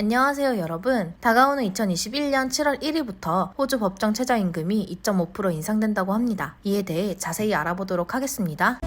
안녕하세요 여러분. 다가오는 2021년 7월 1일부터 호주 법정 최저임금이 2.5% 인상된다고 합니다. 이에 대해 자세히 알아보도록 하겠습니다.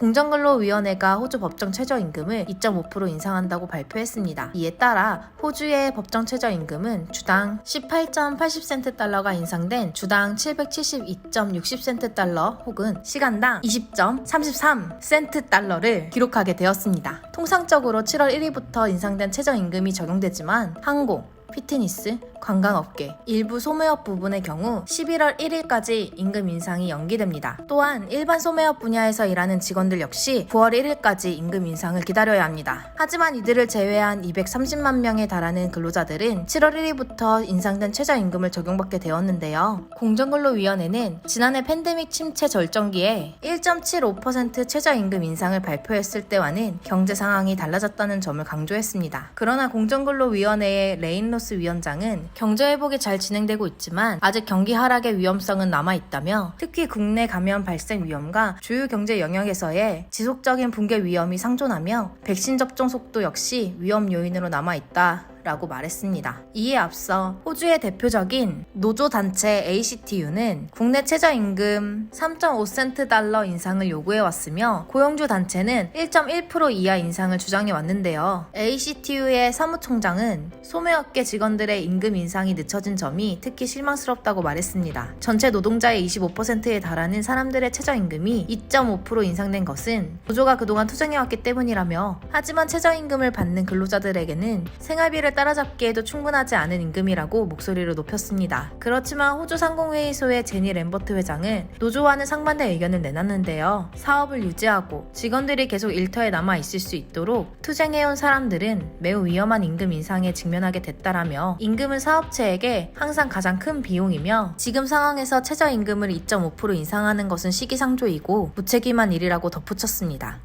공정근로위원회가 호주 법정 최저임금을 2.5% 인상한다고 발표했습니다. 이에 따라 호주의 법정 최저임금은 주당 18.80센트 달러가 인상된 주당 772.60센트 달러 혹은 시간당 20.33센트 달러를 기록하게 되었습니다. 통상적으로 7월 1일부터 인상된 최저임금이 적용되지만 항공, 피트니스, 관광업계, 일부 소매업 부분의 경우 11월 1일까지 임금 인상이 연기됩니다. 또한 일반 소매업 분야에서 일하는 직원들 역시 9월 1일까지 임금 인상을 기다려야 합니다. 하지만 이들을 제외한 230만 명에 달하는 근로자들은 7월 1일부터 인상된 최저임금을 적용받게 되었는데요. 공정근로위원회는 지난해 팬데믹 침체 절정기에 1.75% 최저임금 인상을 발표했을 때와는 경제 상황이 달라졌다는 점을 강조했습니다. 그러나 공정근로위원회의 레인로 스 위원장은 경제 회복이 잘 진행되고 있지만 아직 경기 하락의 위험성은 남아 있다며 특히 국내 감염 발생 위험과 주요 경제 영역에서의 지속적인 붕괴 위험이 상존하며 백신 접종 속도 역시 위험 요인으로 남아 있다. 라고 말했습니다. 이에 앞서 호주의 대표적인 노조단체 ACTU는 국내 최저임금 3.5센트 달러 인상을 요구해왔으며 고용주 단체는 1.1% 이하 인상을 주장해 왔는데요. ACTU의 사무총장은 소매업계 직원들의 임금 인상이 늦춰진 점이 특히 실망스럽다고 말했습니다. 전체 노동자의 25%에 달하는 사람들의 최저임금이 2.5% 인상된 것은 노조가 그동안 투쟁해왔기 때문이라며 하지만 최저임금을 받는 근로자들에게는 생활비 를 따라잡기에도 충분하지 않은 임금이라고 목소리를 높였습니다. 그렇지만 호주 상공회의소의 제니 램버트 회장은 노조와는 상반된 의견을 내놨는데요. 사업을 유지하고 직원들이 계속 일터에 남아 있을 수 있도록 투쟁해온 사람들은 매우 위험한 임금 인상에 직면하게 됐다라며 임금은 사업체에게 항상 가장 큰 비용이며 지금 상황에서 최저임금을 2.5% 인상하는 것은 시기상조이고 무책임한 일이라고 덧붙였습니다.